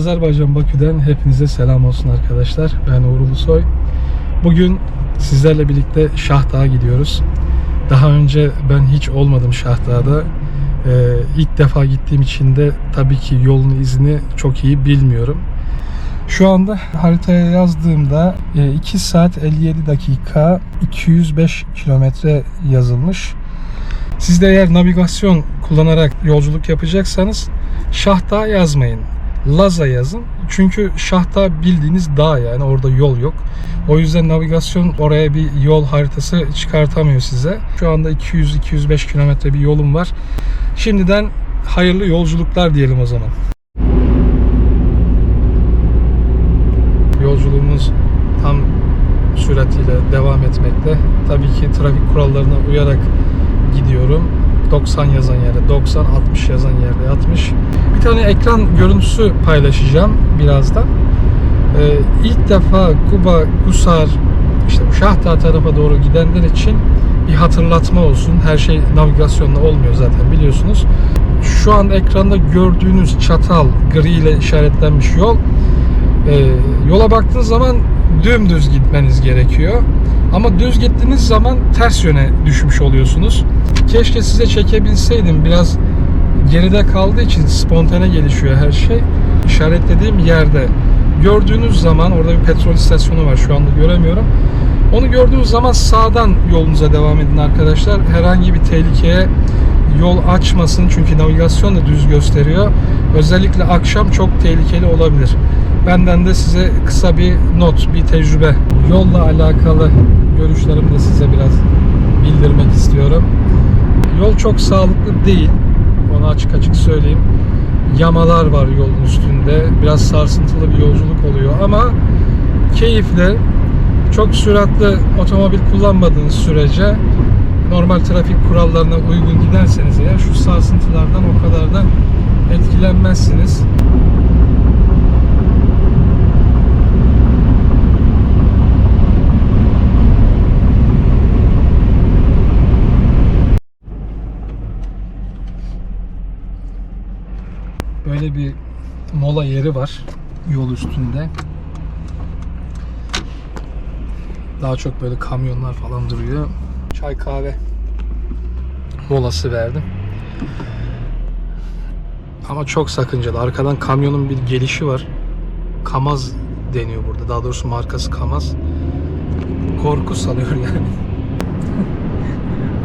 Azerbaycan Bakü'den hepinize selam olsun arkadaşlar. Ben Uğur Ulusoy. Bugün sizlerle birlikte Şahdağ'a gidiyoruz. Daha önce ben hiç olmadım Şahdağ'da. Ee, ilk defa gittiğim için de tabii ki yolun izini çok iyi bilmiyorum. Şu anda haritaya yazdığımda e, 2 saat 57 dakika 205 kilometre yazılmış. Siz de eğer navigasyon kullanarak yolculuk yapacaksanız Şahdağ yazmayın. Laza yazın. Çünkü Şahdağ bildiğiniz dağ yani orada yol yok. O yüzden navigasyon oraya bir yol haritası çıkartamıyor size. Şu anda 200-205 kilometre bir yolum var. Şimdiden hayırlı yolculuklar diyelim o zaman. Yolculuğumuz tam süratiyle devam etmekte. Tabii ki trafik kurallarına uyarak gidiyorum. 90 yazan yerde 90, 60 yazan yerde 60. Bir tane ekran görüntüsü paylaşacağım birazdan. Ee, ilk defa Kuba, Gusar, işte bu tarafa doğru gidenler için bir hatırlatma olsun. Her şey navigasyonla olmuyor zaten biliyorsunuz. Şu an ekranda gördüğünüz çatal gri ile işaretlenmiş yol. Ee, yola baktığınız zaman dümdüz gitmeniz gerekiyor. Ama düz gittiğiniz zaman ters yöne düşmüş oluyorsunuz. Keşke size çekebilseydim. Biraz geride kaldığı için spontane gelişiyor her şey. İşaretlediğim yerde gördüğünüz zaman orada bir petrol istasyonu var şu anda göremiyorum. Onu gördüğünüz zaman sağdan yolunuza devam edin arkadaşlar. Herhangi bir tehlikeye yol açmasın çünkü navigasyon da düz gösteriyor. Özellikle akşam çok tehlikeli olabilir. Benden de size kısa bir not, bir tecrübe. Yolla alakalı görüşlerimi de size biraz bildirmek istiyorum. Yol çok sağlıklı değil. Onu açık açık söyleyeyim. Yamalar var yolun üstünde. Biraz sarsıntılı bir yolculuk oluyor ama keyifli. Çok süratli otomobil kullanmadığınız sürece normal trafik kurallarına uygun giderseniz eğer şu sarsıntılardan o kadar da etkilenmezsiniz. Böyle bir mola yeri var yol üstünde. Daha çok böyle kamyonlar falan duruyor. Çay kahve molası verdim. Ama çok sakıncalı. Arkadan kamyonun bir gelişi var. Kamaz deniyor burada. Daha doğrusu markası Kamaz. Korku salıyor yani.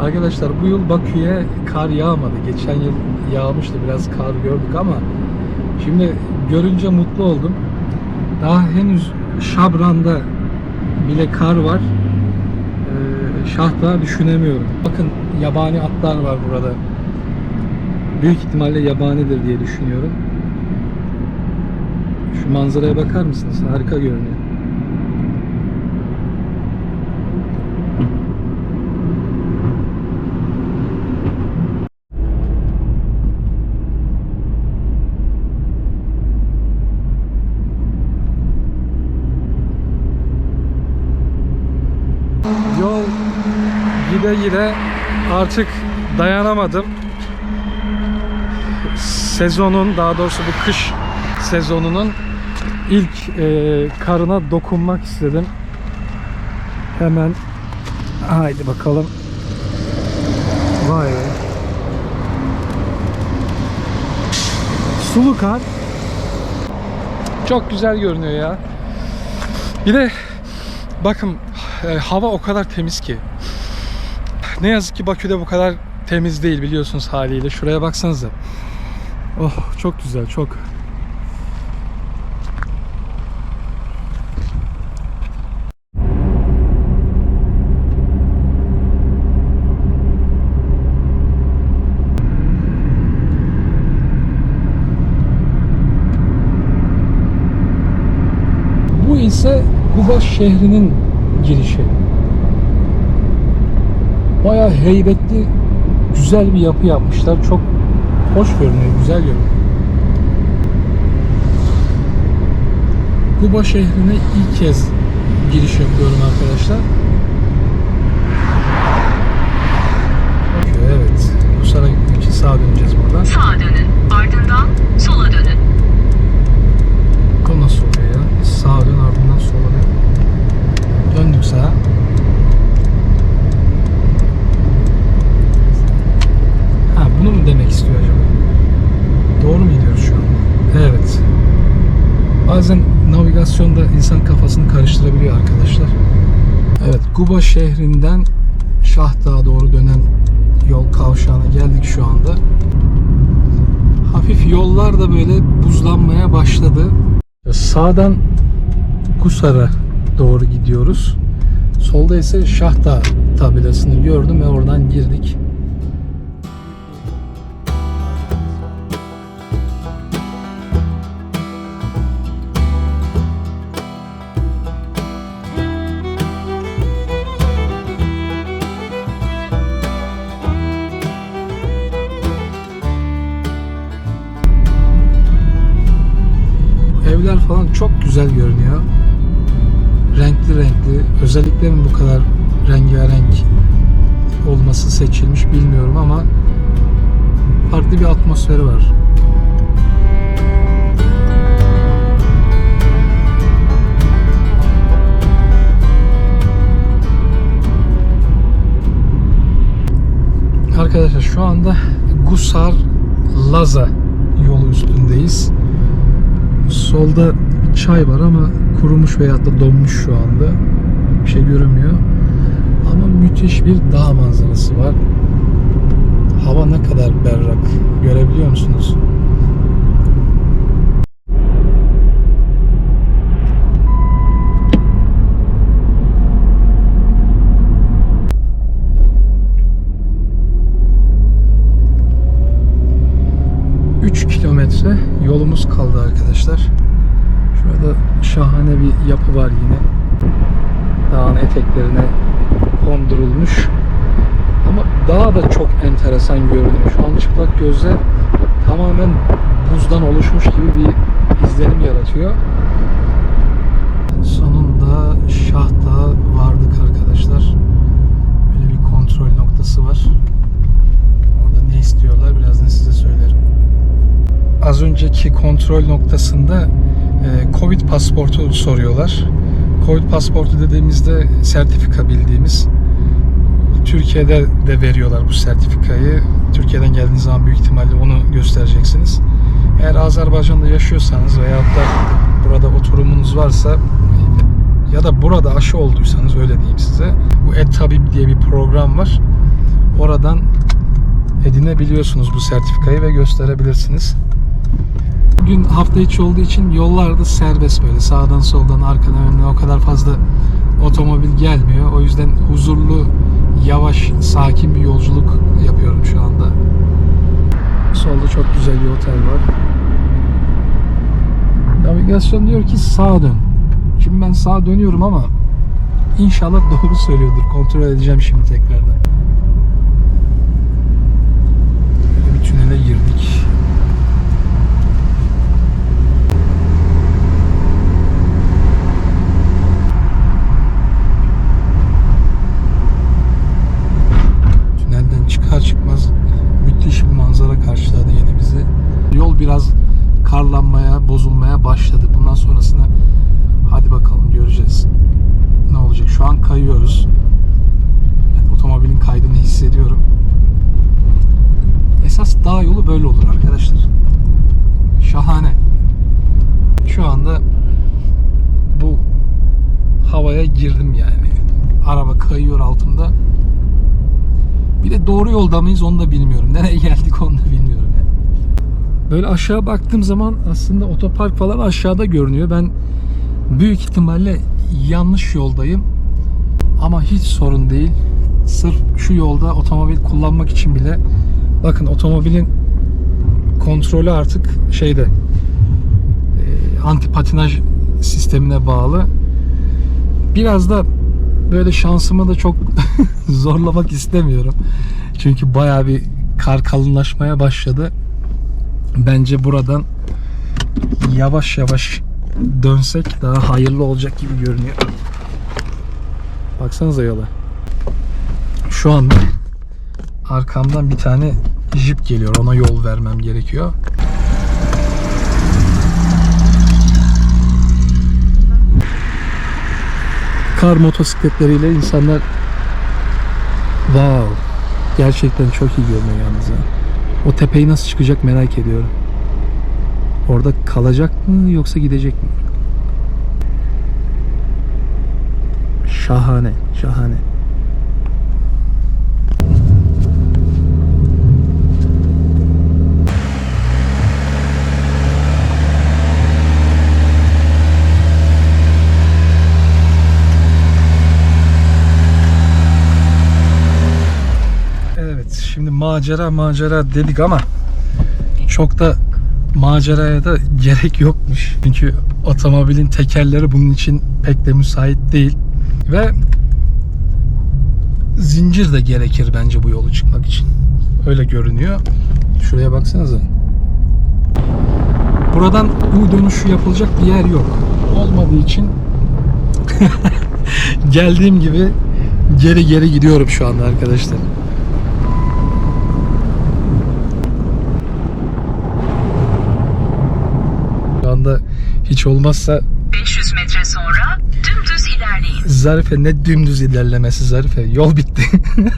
Arkadaşlar bu yıl Bakü'ye kar yağmadı. Geçen yıl yağmıştı. Biraz kar gördük ama şimdi görünce mutlu oldum. Daha henüz Şabran'da bile kar var. Ee, Şahdağ düşünemiyorum. Bakın yabani atlar var burada. Büyük ihtimalle yabanidir diye düşünüyorum. Şu manzaraya bakar mısınız? Harika görünüyor. Yol gide gide artık dayanamadım. Sezonun daha doğrusu bu kış sezonunun ilk e, karına dokunmak istedim. Hemen haydi bakalım. Vay be. Sulu kar. Çok güzel görünüyor ya. Bir de bakın e, hava o kadar temiz ki. Ne yazık ki Bakü'de bu kadar temiz değil biliyorsunuz haliyle. Şuraya baksanıza. Oh çok güzel çok. Bu ise Kuba şehrinin girişi. Bayağı heybetli, güzel bir yapı yapmışlar. Çok hoş görünüyor, güzel görünüyor. Kuba şehrine ilk kez giriş yapıyorum arkadaşlar. Evet, Kusar'a gitmek için sağa döneceğiz buradan. Sağa dönün. Ardından sola dönün. arkadaşlar. Evet Guba şehrinden Şah Dağı doğru dönen yol kavşağına geldik şu anda. Hafif yollar da böyle buzlanmaya başladı. Sağdan Kusar'a doğru gidiyoruz. Solda ise Şah Dağı tabelasını gördüm ve oradan girdik. Özellikle mi bu kadar rengarenk olması seçilmiş bilmiyorum ama farklı bir atmosferi var. Arkadaşlar şu anda Gusar Laza yolu üstündeyiz. Solda çay var ama kurumuş veyahut da donmuş şu anda. Bir şey görünmüyor. Ama müthiş bir dağ manzarası var. Hava ne kadar berrak. Görebiliyor musunuz? Kilometre yolumuz kaldı arkadaşlar. Şurada şahane bir yapı var yine. Dağın eteklerine kondurulmuş. Ama dağ da çok enteresan görünüyor. Şu an çıplak gözle tamamen buzdan oluşmuş gibi bir izlenim yaratıyor. Sonunda Şah Dağı vardık arkadaşlar. Böyle bir kontrol noktası var. Orada ne istiyorlar birazdan size söylerim. Az önceki kontrol noktasında e, Covid pasaportu soruyorlar. Covid pasaportu dediğimizde sertifika bildiğimiz. Türkiye'de de veriyorlar bu sertifikayı. Türkiye'den geldiğiniz zaman büyük ihtimalle onu göstereceksiniz. Eğer Azerbaycan'da yaşıyorsanız veyahut da burada oturumunuz varsa ya da burada aşı olduysanız öyle diyeyim size. Bu E-Tabip diye bir program var. Oradan edinebiliyorsunuz bu sertifikayı ve gösterebilirsiniz. Bugün hafta içi olduğu için yollarda serbest böyle sağdan soldan arkadan önüne o kadar fazla otomobil gelmiyor. O yüzden huzurlu, yavaş, sakin bir yolculuk yapıyorum şu anda. Solda çok güzel bir otel var. Navigasyon diyor ki sağa dön. Şimdi ben sağa dönüyorum ama inşallah doğru söylüyordur. Kontrol edeceğim şimdi tekrardan. Bir tünele girdik. Tünelden çıkar çıkmaz müthiş bir manzara karşıladı yine bizi. Yol biraz karlanmaya, bozulmaya başladı. Bundan sonrasını hadi bakalım göreceğiz. Ne olacak? Şu an kayıyoruz. Yani otomobilin kaydını hissediyorum. Esas dağ yolu böyle olur arkadaşlar. Şahane. Şu anda bu havaya girdim yani. Araba kayıyor altımda. Bir de doğru yolda mıyız onu da bilmiyorum. Nereye geldik onu da bilmiyorum. Yani. Böyle aşağı baktığım zaman aslında otopark falan aşağıda görünüyor. Ben büyük ihtimalle yanlış yoldayım. Ama hiç sorun değil. Sırf şu yolda otomobil kullanmak için bile bakın otomobilin kontrolü artık şeyde e, anti patinaj sistemine bağlı. Biraz da böyle şansımı da çok zorlamak istemiyorum. Çünkü bayağı bir kar kalınlaşmaya başladı. Bence buradan yavaş yavaş dönsek daha hayırlı olacak gibi görünüyor. Baksanıza yola. Şu anda arkamdan bir tane jip geliyor. Ona yol vermem gerekiyor. Kar motosikletleriyle insanlar Wow. Gerçekten çok iyi görünüyor yalnız ya. O tepeyi nasıl çıkacak merak ediyorum. Orada kalacak mı yoksa gidecek mi? Şahane, şahane. Evet, şimdi macera macera dedik ama çok da maceraya da gerek yokmuş. Çünkü otomobilin tekerleri bunun için pek de müsait değil. Ve zincir de gerekir bence bu yolu çıkmak için. Öyle görünüyor. Şuraya baksanıza. Buradan U dönüşü yapılacak bir yer yok. Olmadığı için geldiğim gibi geri geri gidiyorum şu anda arkadaşlar. Şu anda hiç olmazsa 500 metre sonra dümdüz ilerleyin. Zarife ne dümdüz ilerlemesi Zarife. Yol bitti.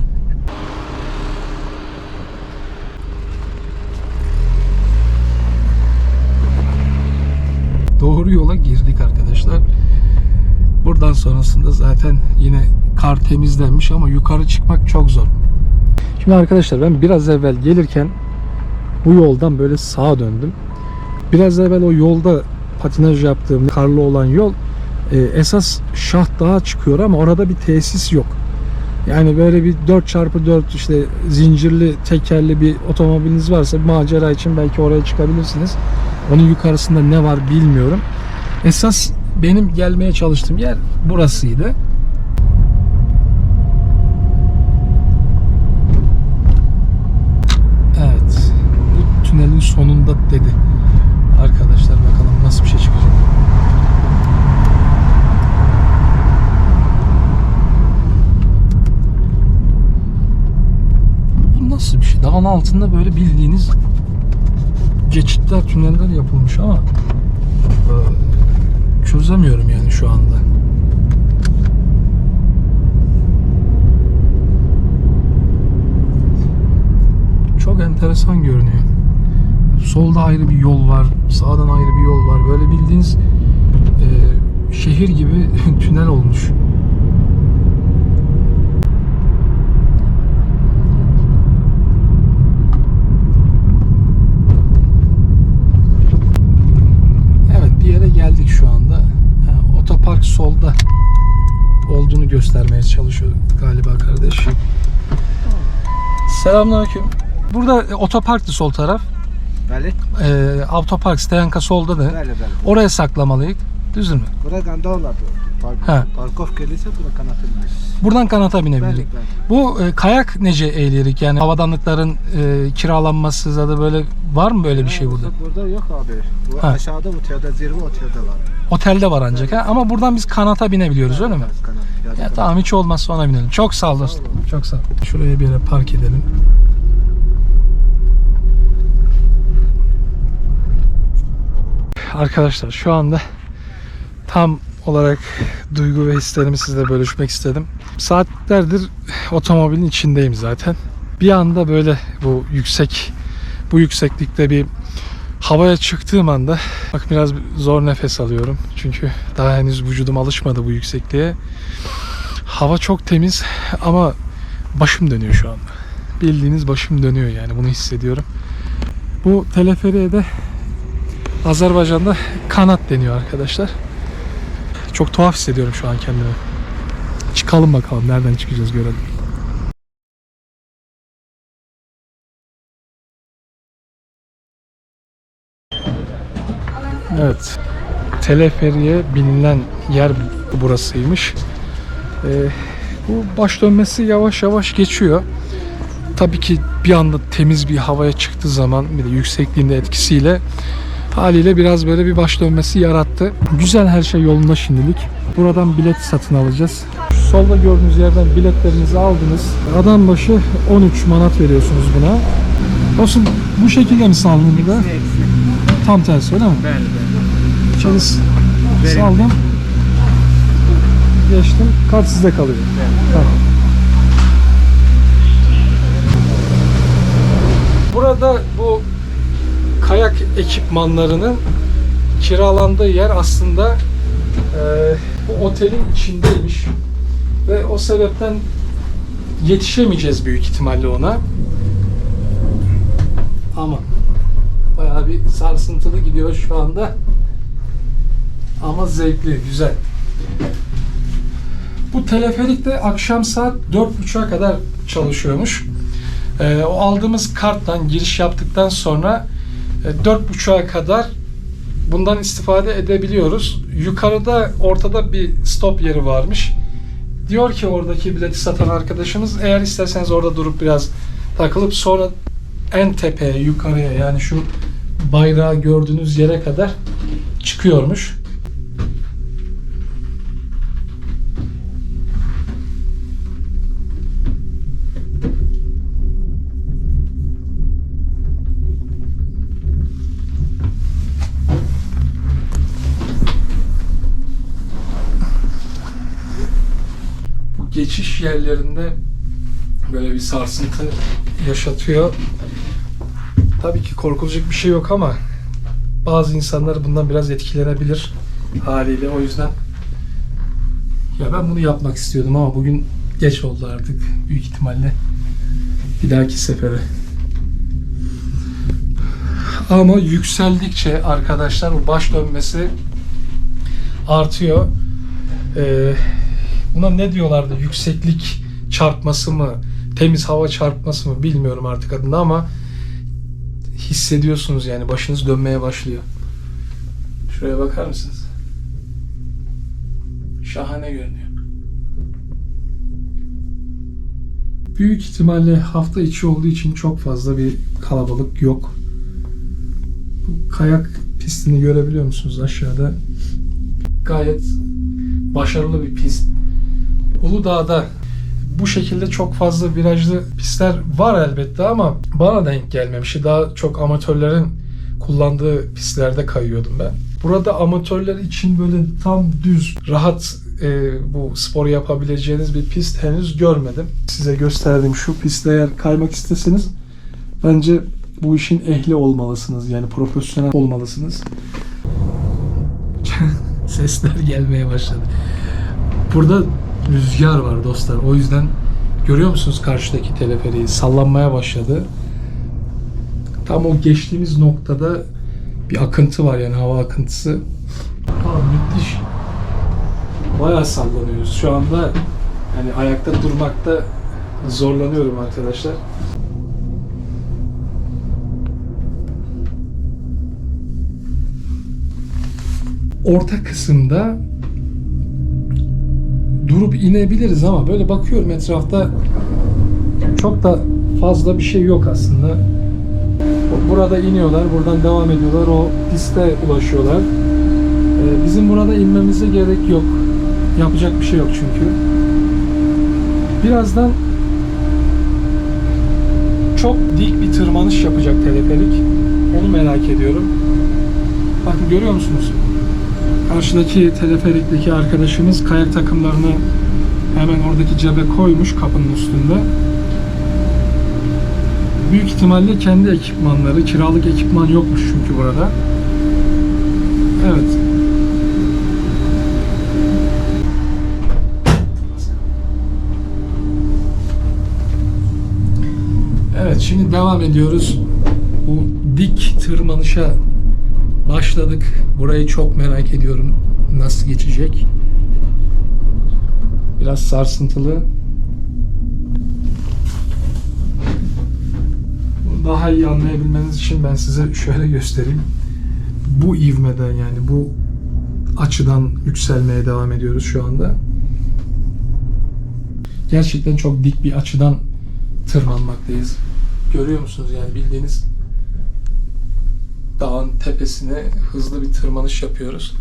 Doğru yola girdik arkadaşlar. Buradan sonrasında zaten yine kar temizlenmiş ama yukarı çıkmak çok zor. Şimdi arkadaşlar ben biraz evvel gelirken bu yoldan böyle sağa döndüm. Biraz evvel o yolda patinaj yaptığım karlı olan yol e, esas Şah Dağı çıkıyor ama orada bir tesis yok. Yani böyle bir 4x4 işte zincirli tekerli bir otomobiliniz varsa macera için belki oraya çıkabilirsiniz. Onun yukarısında ne var bilmiyorum. Esas benim gelmeye çalıştığım yer burasıydı. Evet. Bu tünelin sonunda dedi. Arkadaşlar bakalım nasıl bir şey çıkacak. Bu Dağın altında böyle bildiğiniz geçitler, tüneller yapılmış ama e, çözemiyorum yani şu anda. Çok enteresan görünüyor. Solda ayrı bir yol var, sağdan ayrı bir yol var. Böyle bildiğiniz e, şehir gibi tünel olmuş. Evet bir yere geldik şu anda. Ha, otopark solda olduğunu göstermeye çalışıyor galiba kardeş. Selamünaleyküm. Burada e, otoparktı sol taraf. Bəli, Ee, avtopark Steyanka solda da. bəli, bəli. Oraya saklamalıyıq. Düzdür mü? Bura qanda olardı. Hə. Parkov gelirse. Buradan kanata Bəli, binebilirik. bəli. Bu e, kayak nece eğlerik? Yani havadanlıkların e, kiralanması ya da böyle var mı böyle bir şey Ha, burada? Burada yok abi. Bu Ha. aşağıda otelde, zirve otelde var. Otelde var ancak ha. Ama buradan biz kanata binebiliyoruz öyle mi? Evet, Kanat. piyade Ya kanat. tamam hiç olmazsa ona binelim. Çok sağ ol dostum. Çok sağ ol. Şuraya bir yere park edelim. Arkadaşlar şu anda tam olarak duygu ve hislerimi sizle bölüşmek istedim. Saatlerdir otomobilin içindeyim zaten. Bir anda böyle bu yüksek bu yükseklikte bir havaya çıktığım anda bak biraz zor nefes alıyorum. Çünkü daha henüz vücudum alışmadı bu yüksekliğe. Hava çok temiz ama başım dönüyor şu anda. Bildiğiniz başım dönüyor yani bunu hissediyorum. Bu teleferiye de Azerbaycan'da kanat deniyor arkadaşlar. Çok tuhaf hissediyorum şu an kendimi. Çıkalım bakalım nereden çıkacağız görelim. Evet. Teleferiye binilen yer burasıymış. Ee, bu baş dönmesi yavaş yavaş geçiyor. Tabii ki bir anda temiz bir havaya çıktığı zaman bir de yüksekliğinde etkisiyle haliyle biraz böyle bir baş dönmesi yarattı. Güzel her şey yolunda şimdilik. Buradan bilet satın alacağız. Solda gördüğünüz yerden biletlerinizi aldınız. Adam başı 13 manat veriyorsunuz buna. Olsun bu şekilde mi saldın burada? Tam tersi öyle mi? İçeri s- saldım. Geçtim. Kart sizde kalıyor. Tamam. Burada bu kayak ekipmanlarının kiralandığı yer aslında e, bu otelin içindeymiş. Ve o sebepten yetişemeyeceğiz büyük ihtimalle ona. Ama bayağı bir sarsıntılı gidiyor şu anda. Ama zevkli, güzel. Bu teleferik de akşam saat 4.30'a kadar çalışıyormuş. Ee, o aldığımız karttan giriş yaptıktan sonra e, 4.30'a kadar bundan istifade edebiliyoruz. Yukarıda ortada bir stop yeri varmış. Diyor ki oradaki bileti satan arkadaşımız eğer isterseniz orada durup biraz takılıp sonra en tepeye yukarıya yani şu bayrağı gördüğünüz yere kadar çıkıyormuş. Geçiş yerlerinde böyle bir sarsıntı yaşatıyor. Tabii ki korkulacak bir şey yok ama bazı insanlar bundan biraz etkilenebilir haliyle. O yüzden ya ben bunu yapmak istiyordum ama bugün geç oldu artık büyük ihtimalle. Bir dahaki sefere. Ama yükseldikçe arkadaşlar bu baş dönmesi artıyor. Ee, buna ne diyorlardı? Yükseklik çarpması mı? Temiz hava çarpması mı? Bilmiyorum artık adını ama hissediyorsunuz yani başınız dönmeye başlıyor. Şuraya bakar mısınız? Şahane görünüyor. Büyük ihtimalle hafta içi olduğu için çok fazla bir kalabalık yok. Bu kayak pistini görebiliyor musunuz aşağıda? Gayet başarılı bir pist. Uludağ'da bu şekilde çok fazla virajlı pistler var elbette ama bana denk gelmemişti. Daha çok amatörlerin kullandığı pistlerde kayıyordum ben. Burada amatörler için böyle tam düz, rahat e, bu sporu yapabileceğiniz bir pist henüz görmedim. Size gösterdiğim şu pistte eğer kaymak isteseniz bence bu işin ehli olmalısınız. Yani profesyonel olmalısınız. Sesler gelmeye başladı. Burada rüzgar var dostlar. O yüzden görüyor musunuz karşıdaki teleferiği sallanmaya başladı. Tam o geçtiğimiz noktada bir akıntı var yani hava akıntısı. Aa, müthiş. Bayağı sallanıyoruz. Şu anda yani ayakta durmakta zorlanıyorum arkadaşlar. Orta kısımda durup inebiliriz ama böyle bakıyorum etrafta çok da fazla bir şey yok aslında. Burada iniyorlar, buradan devam ediyorlar, o piste ulaşıyorlar. Ee, Bizim burada inmemize gerek yok. Yapacak bir şey yok çünkü. Birazdan çok dik bir tırmanış yapacak teleferik. Onu merak ediyorum. Bakın görüyor musunuz? Karşıdaki teleferikteki arkadaşımız kayak takımlarını hemen oradaki cebe koymuş kapının üstünde. Büyük ihtimalle kendi ekipmanları, kiralık ekipman yokmuş çünkü burada. Evet. Evet şimdi devam ediyoruz. Bu dik tırmanışa başladık. Burayı çok merak ediyorum. Nasıl geçecek? Biraz sarsıntılı. Bunu daha iyi anlayabilmeniz için ben size şöyle göstereyim. Bu ivmeden yani bu açıdan yükselmeye devam ediyoruz şu anda. Gerçekten çok dik bir açıdan tırmanmaktayız. Görüyor musunuz yani bildiğiniz dağın tepesine hızlı bir tırmanış yapıyoruz.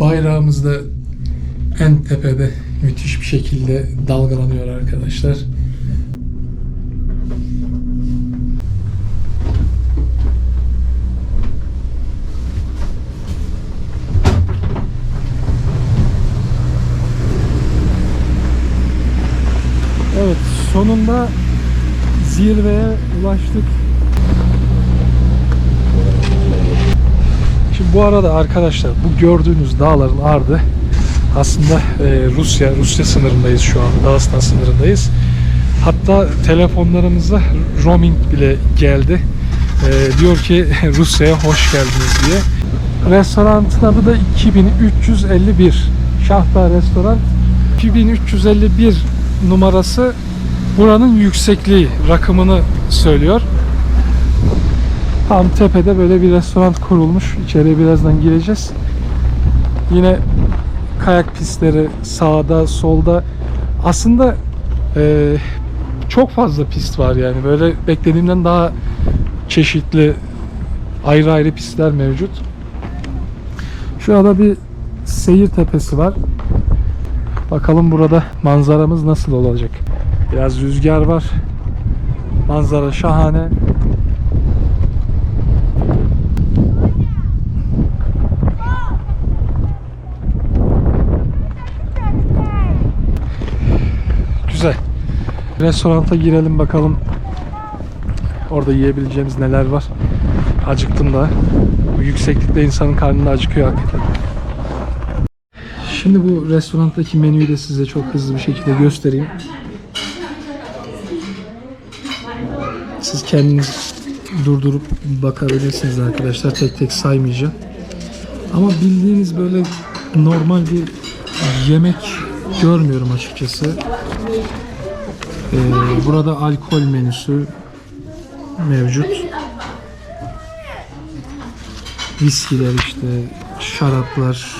Bayrağımız da en tepede müthiş bir şekilde dalgalanıyor arkadaşlar. Evet sonunda zirveye ulaştık. Şimdi bu arada arkadaşlar bu gördüğünüz dağların ardı Aslında e, Rusya, Rusya sınırındayız şu an. Dağıstan sınırındayız. Hatta telefonlarımıza roaming bile geldi. E, diyor ki Rusya'ya hoş geldiniz diye. Restoranın adı da 2351. Şahdağ Restoran. 2351 numarası buranın yüksekliği rakımını söylüyor. Tam tepede böyle bir restoran kurulmuş. İçeriye birazdan gireceğiz. Yine kayak pistleri sağda, solda. Aslında e, çok fazla pist var yani. Böyle beklediğimden daha çeşitli ayrı ayrı pistler mevcut. Şurada bir seyir tepesi var. Bakalım burada manzaramız nasıl olacak. Biraz rüzgar var. Manzara şahane. Güzel. Restoranta girelim bakalım. Orada yiyebileceğimiz neler var. Acıktım da. Bu yükseklikte insanın karnı da acıkıyor hakikaten. Şimdi bu restoranttaki menüyü de size çok hızlı bir şekilde göstereyim. Siz kendiniz durdurup bakabilirsiniz arkadaşlar. Tek tek saymayacağım. Ama bildiğiniz böyle normal bir yemek görmüyorum açıkçası. Ee, burada alkol menüsü mevcut. Viskiler işte, şaraplar,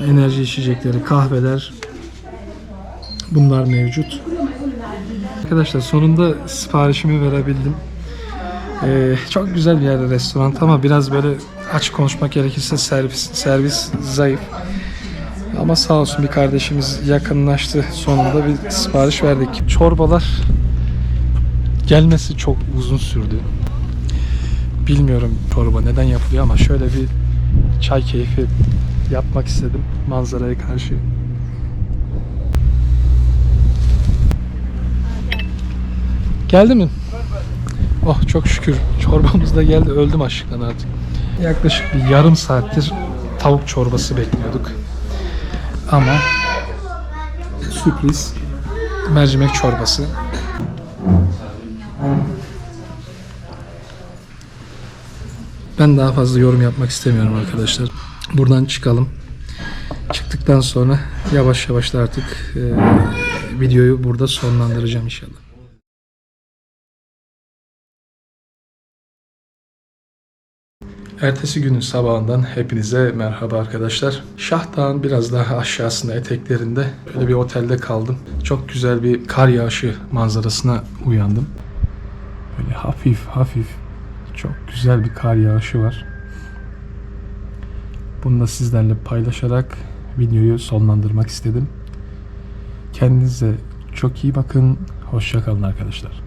enerji içecekleri, kahveler bunlar mevcut. Arkadaşlar sonunda siparişimi verebildim. Ee, çok güzel bir yerde restoran ama biraz böyle açık konuşmak gerekirse servis servis zayıf. Ama sağ olsun bir kardeşimiz yakınlaştı. Sonunda bir sipariş verdik. Çorbalar gelmesi çok uzun sürdü. Bilmiyorum çorba neden yapılıyor ama şöyle bir çay keyfi yapmak istedim manzaraya karşı. Geldi mi? Oh çok şükür çorbamız da geldi. Öldüm açlıktan artık. Yaklaşık bir yarım saattir tavuk çorbası bekliyorduk. Ama sürpriz mercimek çorbası. Ben daha fazla yorum yapmak istemiyorum arkadaşlar. Buradan çıkalım. Çıktıktan sonra yavaş yavaş da artık e, videoyu burada sonlandıracağım inşallah. Ertesi günün sabahından hepinize merhaba arkadaşlar. Şah Dağı'nın biraz daha aşağısında eteklerinde böyle bir otelde kaldım. Çok güzel bir kar yağışı manzarasına uyandım. Böyle hafif hafif çok güzel bir kar yağışı var. Bunu da sizlerle paylaşarak videoyu sonlandırmak istedim. Kendinize çok iyi bakın. Hoşça kalın arkadaşlar.